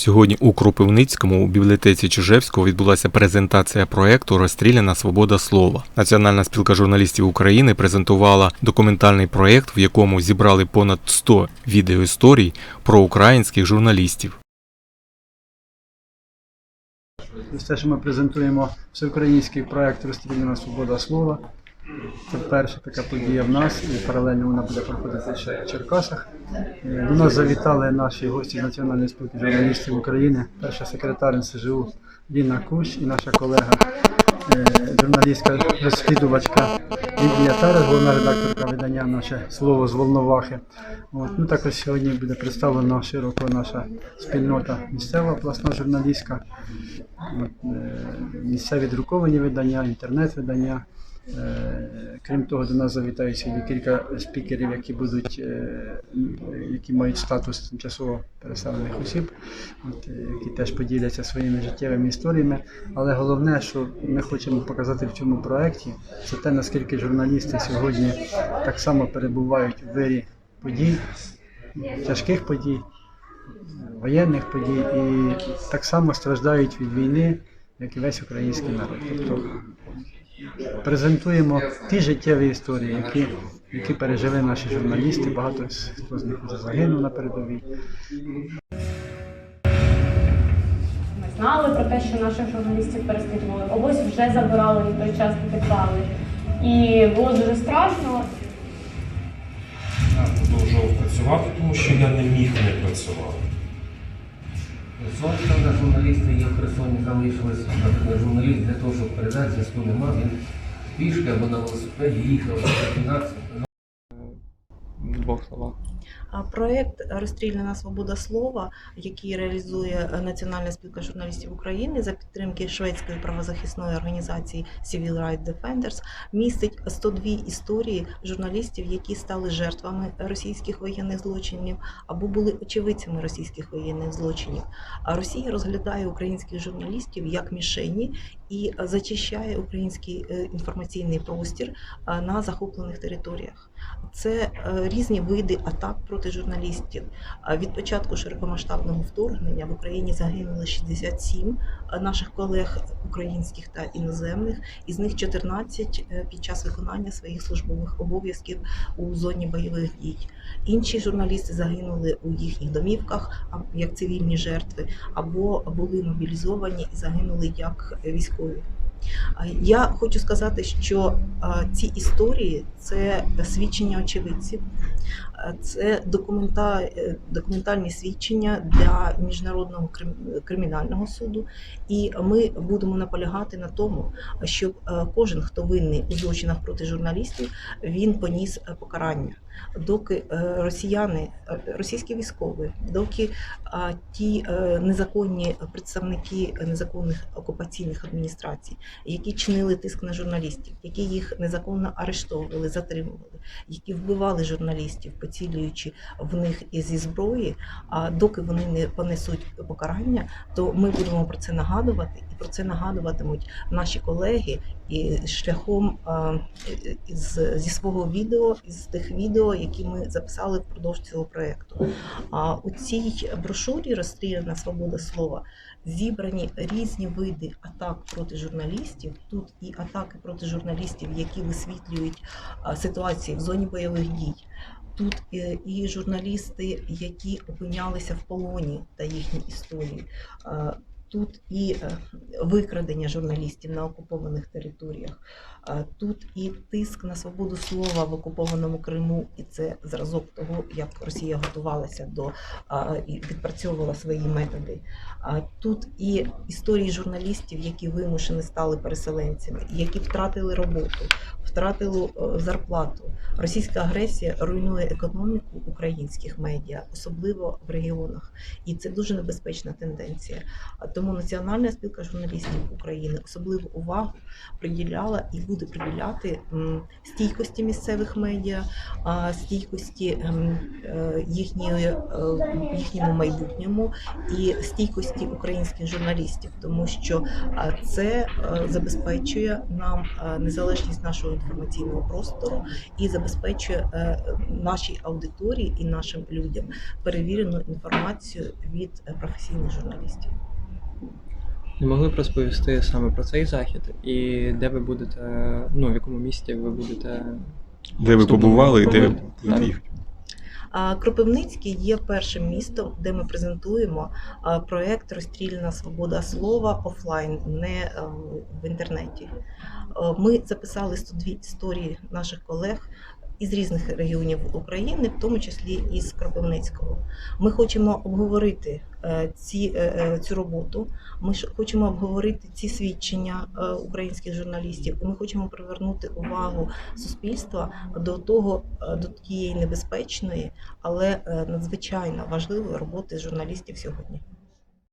Сьогодні у Кропивницькому у бібліотеці Чижевського відбулася презентація проекту Розстріляна свобода слова. Національна спілка журналістів України презентувала документальний проект, в якому зібрали понад 100 відеоісторій про українських журналістів. Те, що ми презентуємо всеукраїнський проект Розстріляна свобода слова. Це перша така подія в нас, і паралельно вона буде проходити ще в Черкасах. До нас завітали наші гості з Національної спілки журналістів України, перша секретар НСЖУ Ліна Кущ і наша колега, е, журналістка, розслідувачка Лідія Тарас, головна редакторка видання наше слово з Волновахи. От. Ну, також сьогодні буде представлена широко наша спільнота місцева обласна журналістська, От, е, місцеві друковані видання, інтернет-видання. Е, Крім того, до нас завітають сьогодні кілька спікерів, які будуть, е, які мають статус тимчасово переселених осіб, от, е, які теж поділяться своїми життєвими історіями. Але головне, що ми хочемо показати в цьому проєкті, це те, наскільки журналісти сьогодні так само перебувають в вирі подій, тяжких подій, воєнних подій, і так само страждають від війни, як і весь український народ. Тобто презентуємо ті життєві історії, які, які пережили наші журналісти. Багато з- хто з них вже загинув на передовій. Ми знали про те, що наших журналістів переслідували. Ось вже забирали і той час підклали. І було дуже страшно. Я продовжував працювати, тому що я не міг не працювати. На журналісти є в Херсоні залишились, наприклад, журналіст для того, щоб передати зв'язку нема, він пішки або на велосипеді їхав до 15. Двох словах. Проект Розстріляна свобода слова, який реалізує Національна спілка журналістів України за підтримки шведської правозахисної організації Civil Rights Defenders, містить 102 історії журналістів, які стали жертвами російських воєнних злочинів або були очевидцями російських воєнних злочинів. А Росія розглядає українських журналістів як мішені і зачищає український е, інформаційний простір е, на захоплених територіях. Це е, різні види атак проти журналістів. Від початку широкомасштабного вторгнення в Україні загинули 67 наших колег українських та іноземних, із них 14 е, під час виконання своїх службових обов'язків у зоні бойових дій. Інші журналісти загинули у їхніх домівках як цивільні жертви, або були мобілізовані і загинули як військові. А Я хочу сказати, що ці історії це свідчення очевидців, це документа, е, документальні свідчення для міжнародного кримінального суду, і ми будемо наполягати на тому, щоб е, кожен, хто винний у злочинах проти журналістів, він поніс е, покарання. Доки е, росіяни, е, російські військові, доки ті е, незаконні представники незаконних окупаційних адміністрацій, які чинили тиск на журналістів, які їх незаконно арештовували, затримували, які вбивали журналістів, поцілюючи в них зі зброї. А доки вони не понесуть покарання, то ми будемо про це нагадувати, і про це нагадуватимуть наші колеги і шляхом з, зі свого відео, із тих відео, які ми записали впродовж цього проєкту. А у цій брошурі розстріляна свобода слова зібрані різні види атак проти журналістів. Тут і атаки проти журналістів, які висвітлюють ситуації в зоні бойових дій. Тут е, і журналісти, які опинялися в полоні та їхні історії. Тут і е, викрадення журналістів на окупованих територіях, тут і тиск на свободу слова в окупованому Криму, і це зразок того, як Росія готувалася до і відпрацьовувала свої методи. Тут і історії журналістів, які вимушені стали переселенцями, які втратили роботу, втратили е, зарплату. Російська агресія руйнує економіку українських медіа, особливо в регіонах, і це дуже небезпечна тенденція. Тому Національна спілка журналістів України особливу увагу приділяла і буде приділяти стійкості місцевих медіа, стійкості ем, е, їхньої, е, їхньому майбутньому і стійкості українських журналістів, тому що це е, забезпечує нам незалежність нашого інформаційного простору і забезпечує нашій аудиторії і нашим людям перевірену інформацію від е, професійних журналістів. Не могли б розповісти саме про цей захід і де ви будете, ну в якому місті ви будете Де ви побували і де будете їхати? Кропивницький є першим містом, де ми презентуємо проект Розстріляна свобода слова офлайн, не е, в інтернеті. Е, Ми записали 102 історії наших колег із різних регіонів України, в тому числі із Кропивницького. Ми хочемо обговорити е, ці, е, е, цю роботу. Ми хочемо обговорити ці свідчення українських журналістів. Ми хочемо привернути увагу суспільства до того, до тієї небезпечної, але надзвичайно важливої роботи журналістів сьогодні.